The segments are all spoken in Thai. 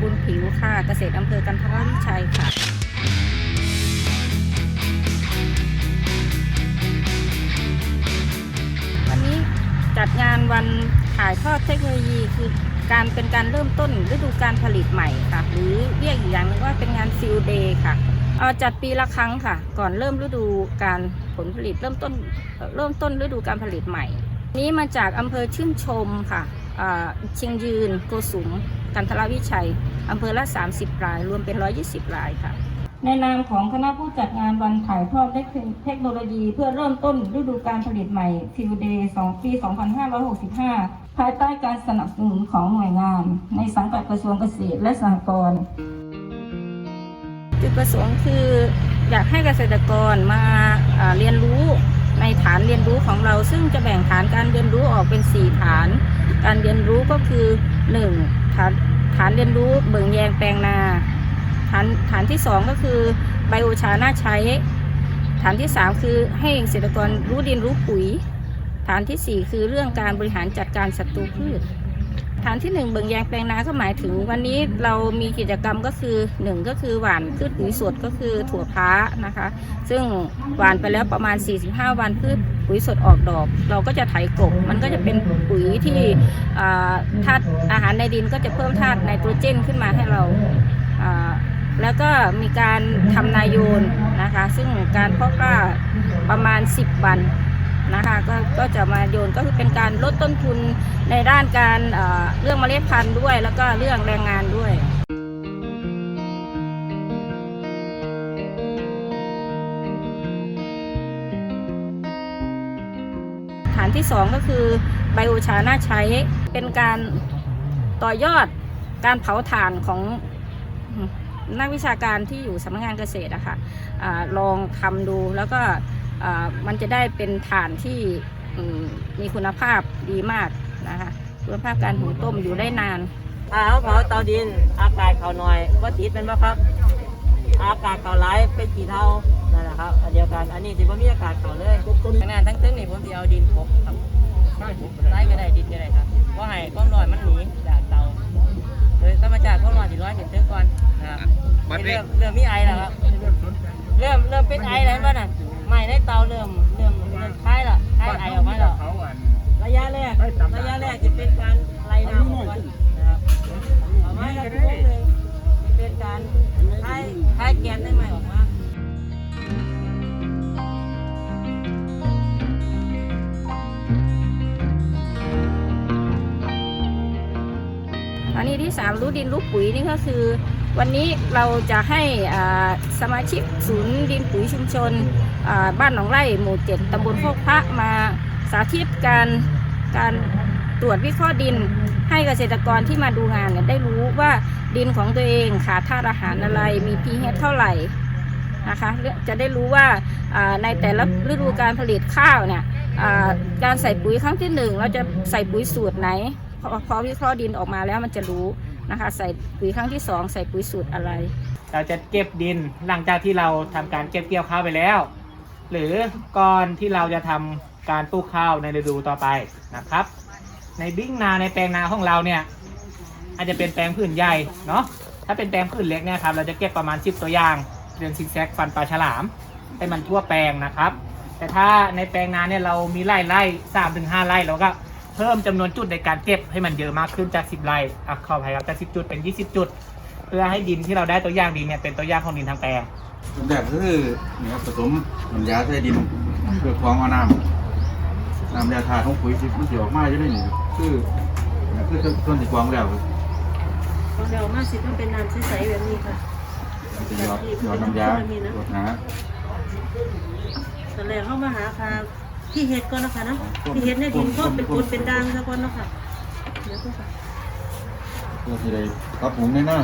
บุญผิวค่ะเกษตรอำเภอกันทรวิชัยค่ะวันนี้จัดงานวันถ่ายทอดเทคโนโลยีคือการเป็นการเริ่มต้นฤดูการผลิตใหม่ค่ะ หรือเรียกอีกอย่างหนึงว่าเป็นงานฟิลเดย์ค่ะเอ่อจัดปีละครั้งค่ะ ก่อนเริ่มฤดูการผลผลิตเริ่มต้นเริ่มต้นฤดูการผลิตใหม่ นี้มาจากอำเภอชื่นชมค่ะเชียงยืนโกสุม กันทรวิชัยอำเภอละ 30ราย รวมเป็น 120 รายค่ะ ในนามของคณะผู้จัดงานวันถ่ายทอดเทคโนโลยี เพื่อเริ่มต้นฤดูการผลิตใหม่ฟิวเดย์2ปี 2565 ภายใต้การสนับสนุนของหน่วยงาน ในสังกัดกระทรวงเกษตรและสหกรณ์จุดประสงค์คืออยากให้เกษตรกรมาอ่าเรียนรู้ในฐานเรียนรู้ของเราซึ่งจะแบ่งฐานการเรียนรู้ออกเป็น 4 ฐาน การเรียนรู้ก็คือ 1. ฐานฐานเรียนรู้เบิ่งแยงแปลงนา ฐานฐานที่2ก็คือไบโอชาน่าใช้ ฐานที่3คือให้เกษตรกรรู้ดินรู้ปุ๋ย ฐานที่สี่คือเรื่องการบริหารจัดการศัตรูพืช ฐานที่1เบิ่งแยงแปลงนาก็หมายถึง วันนี้เรามีกิจกรรมก็คือ1ก็คือหวานพืชปุ๋ยสดก็คือถั่วพ้านะคะ ซึ่งหวานไปแล้วประมาณ 45 วันพืช ปุ๋ยสดออกดอก เราก็จะไถกบมันก็จะเป็นปุ๋ยที่ธาตุอาหารในดินก็จะเพิ่มธาตุไนโตรเจนขึ้นมาให้เราแล้วก็มีการทำนายโยนนะคะ ซึ่งการเพาะกล้าประมาณ 10 วันนะคะก็ก็จะมาโยนก็คือเป็นการลดต้นทุนในด้านการเอ่อเรื่องเมล็ดพันธุ์ด้วย แล้วก็เรื่องแรงงานด้วย ที่ 2 ก็คือไบโอชาน่าใช้เป็นการต่อยอดการเผาถ่านของนักวิชาการที่อยู่สำนักงานเกษตรอะค่ะลองทำดูแล้วก็มันจะได้เป็นถ่านที่มมีคุณภาพดีมากนะคะคุณภาพการหุงต้มอยู่ได้นานถ้าเขาเผาเตาดินอากาศเขาหน่อยว่าติดเป็นปะครับ อากาศเขาไหลายเป็นกี่เท่านั่นแหละครับอันเดียวกันอันนี้สิว่ามีอากาศเขาเลยข้างหน้าทั้งตึ้งนี่ผมจะเอาดินปกครับไล่ก็ได้ดินก็ได้ครับว่าให้ความร้อนมันหนีจากเตาโดยธรรมชาติความร้อนที่ร้อยเห็นตึ้งก่อนนะครับบัดนี้เริ่มเริ่มมีไอแล้วครับเริ่มเริ่มเป็นไอแล้วเห็นป่ะน่ะไหม้ในเตาเริ่มเริ่มเริ่มคล้ายแล้วคล้ายไอออกมาแล้วระยะแรกระยะแรกจะเป็นการไล่น้ำออกก่อนนะครับเอาไม้ละชั่วโมงหนึ่ง เป็นการคลายคลายแกนได้ไหมออกมาอันนี้ที่ 3 รู้ดินรู้ปุ๋ยนี่ก็คือ วันนี้เราจะให้สมาชิกศูนย์ดินปุ๋ยชุมชน บ้านหนองไร่หมู่เจ็ดตำบลโคกพระมาสาธิตการการตรวจวิเคราะห์ดิน ให้เกษตรกรที่มาดูงานเนี่ยได้รู้ว่าดินของตัวเองขาดธาตุอาหารอะไร มี pH เท่าไหร่นะคะจะได้รู้ว่าในแต่ละฤดูการผลิตข้าวเนี่ยการใส่ปุ๋ยครั้งที่หนึ่งเราจะใส่ปุ๋ยสูตรไหนพอพอวิเคราะห์ดินออกมาแล้วมันจะรู้นะคะใส่ปุ๋ยครั้งที่สองใส่ปุ๋ยสูตรอะไร เราจะเก็บดินหลังจากที่เราทำการเก็บเกี่ยวข้าวไปแล้ว หรือก่อนที่เราจะทำการปลูกข้าวในฤดูต่อไปนะครับ ในบิ้งนาในแปลงนาของเราเนี่ย อาจจะเป็นแปลงผืนใหญ่เนาะถ้าเป็นแปลงผืนเล็กเนี่ยครับเราจะเก็บประมาณ 10 ตัวอย่างเรียนซิกแซกฟันปลาฉลามให้มันทั่วแปลงนะครับ แต่ถ้าในแปลงนาเนี่ยเรามีไร่ไร่สามถึงห้าไร่เราก็เพิ่มจำนวนจุดในการเก็บให้มันเยอะมากขึ้นจาก 10 ไร่อะขออภัยครับจาก 10 จุดเป็น 20 จุด เพื่อให้ดินที่เราได้ตัวอย่างดินเนี่ยเป็นตัวอย่างของดินทางแปลงแบบก็คือเนี่ยผสมน้ำยาใส่ดินเพื่อความเอาน้ำน้ำยาทาของปุ๋ยที่มันจะออกมาจะได้หนึ่ง คือเนี่ยคือต้นที่กวางแล้วของเรามาสิต้องเป็นน้ำใสๆแบบนี้ค่ะมันจะหยอดหยอดน้ำยาหยอดน้ตอนแรกเข้ามาหาค่ะที่เห็ดก่อนนะคะเนาะที่เห็ดในดินก็เป็นกรดเป็นด่างซะก่อนเนาะค่ะเดี๋ยวก็ค่ะำเพื่อที่ได้ปรับปรุงในหน้า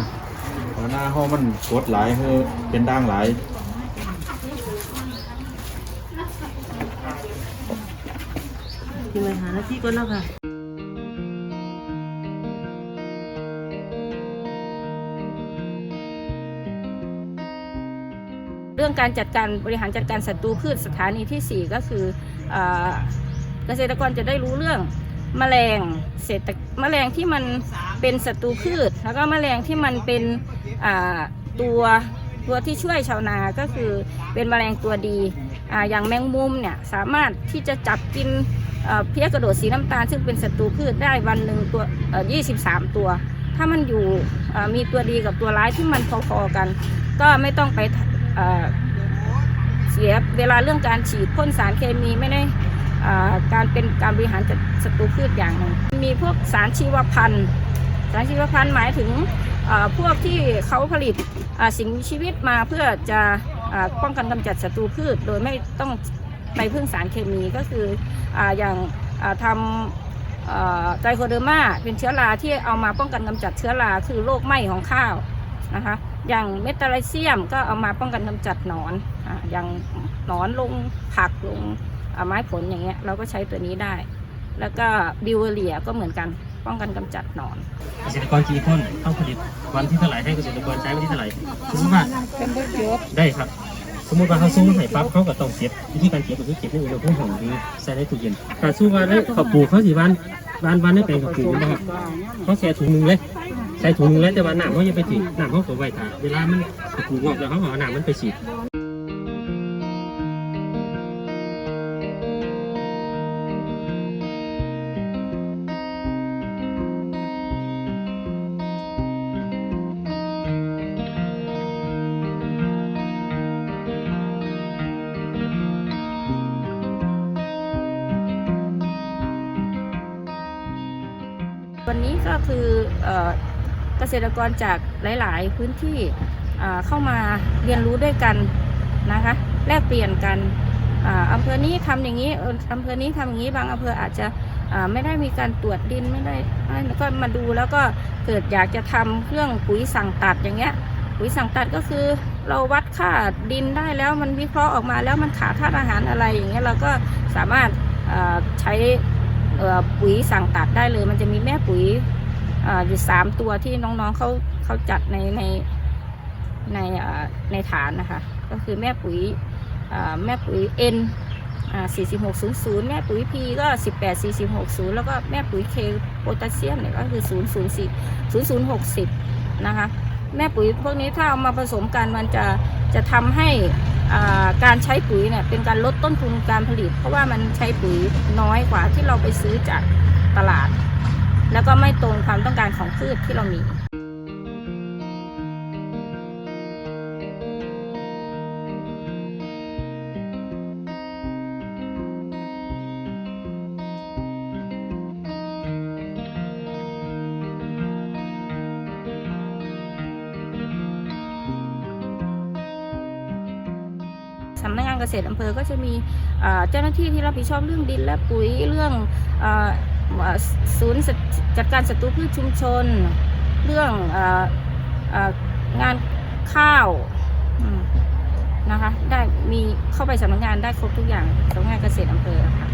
เพราะหน้าห้อมันกดหลายคือเป็นด่างหลายที่มาหาหน้าที่ก่อนเนาะค่ะ เรื่องการจัดการบริหารจัดการศัตรูพืชสถานีที่ 4 ก็คืออเกษตรกรจะได้รู้เรื่องแมลงเศรษฐแมลงที่มันเป็นศัตรูพืช แล้วก็แมลงที่มันเป็นตัวตัวที่ช่วยชาวนาก็คือเป็นแมลงตัวดีออย่างแมงมุมเนี่ยสามารถที่จะจับกินเพี้ยกระโดดสีน้ำตาลซึ่งเป็นศัตรูพืชได้วันหนึ่งตัวเอ่อ23 ตัว ถ้ามันอยู่มีตัวดีกับตัวร้ายที่มันพอๆกัน ก็ไม่ต้องไป เสียเวลาเรื่องการฉีดพ่นสารเคมีไม่ได้การเป็นการบริหารจัดศัตรูพืชอย่างหนึ่งมีพวกสารชีวพันธุ์ สารชีวพันธุ์หมายถึงพวกที่เขาผลิตสิ่งมีชีวิตมาเพื่อจะอ่าป้องกันกำจัดศัตรูพืช โดยไม่ต้องไปพึ่งสารเคมีก็คือออย่างทำไตโคเดอร์มาเป็นเชื้อราที่เอามาป้องกันกำจัดเชื้อราคือโรคไหม้ของข้าวนะคะ อย่างเมตาไลเซียมก็เอามาป้องกันกำจัดหนอนอาอย่างหนอนลงผักลงอ่าไม้ผลอย่างเงี้ยเราก็ใช้ตัวนี้ได้ แล้วก็บิวเวอเรียก็เหมือนกันป้องกันกำจัดหนอน เกษตรกรกี่คนต้องผลิตวันที่เท่าไหร่ให้เกษตรกรใช้วันที่เท่าไหร่สมมติว่าได้ครับ สมมติว่าเขาสู้ให้ปั๊บเขาก็ต้องเก็บวิธีการเก็บก็คือเก็บในอุณหภูมิของหรือใส่ในตู้เย็นแต่สู้ว่าได้เขาปลูกเขาสิวันวันวันได้เป็นเขาปลูกนะครับเขาใส่ถุงหนึงเลย ใส่ถุงแล้วแต่ว่าน้ำเขายังไปถึงน้ำเขาก็ไว้ถ่าเวลามันปลูกงอกแล้วเขาก็เอาน้ำมันไปฉีดวันนี้ก็คือ เกษตรกรจากหลาย ๆ พื้นที่เข้ามาเรียนรู้ด้วยกันนะคะแลกเปลี่ยนกันอ่าอำเภอนี้ทำอย่างนี้อำเภอนี้ทำอย่างนี้บางอำเภออาจจะไม่ได้มีการตรวจดินไม่ได้ไม่ก็มาดูแล้วก็เกิดอยากจะทำเครื่องปุ๋ยสั่งตัดอย่างเงี้ยปุ๋ยสั่งตัดก็คือเราวัดค่าดินได้แล้วมันวิเคราะห์ออกมาแล้วมันขาดธาตุอาหารอะไรอย่างเงี้ยเราก็สามารถใช้ปุ๋ยสั่งตัดได้เลย มันจะมีแม่ปุ๋ย อ่าอยู่สามตัวที่น้องๆเขาเขาจัดในในในอ่าในฐานนะคะ ก็คือแม่ปุ๋ยอ่าแม่ปุ๋ย N อ่า4600 แม่ปุ๋ย P ก็ 184060 แล้วก็แม่ปุ๋ย K โพแทสเซียมเนี่ยก็คือ 004 0060 นะคะ แม่ปุ๋ยพวกนี้ถ้าเอามาผสมกันมันจะจะทำให้อ่าการใช้ปุ๋ยเนี่ยเป็นการลดต้นทุนการผลิต เพราะว่ามันใช้ปุ๋ยน้อยกว่าที่เราไปซื้อจากตลาด แล้วก็ไม่ตรงความต้องการของพืชที่เรามีสำนักงานเกษตรอำเภอก็จะมีเจ้าหน้าที่ที่รับผิดชอบเรื่องดินและปุ๋ยเรื่องอ ศูนย์จัดการศัตรูพืชชุมชน เรื่องออองานข้าวนะคะได้มีเข้าไปสำนักงานได้ครบทุกอย่างสำนักงานเกษตรอำเภอค่ะ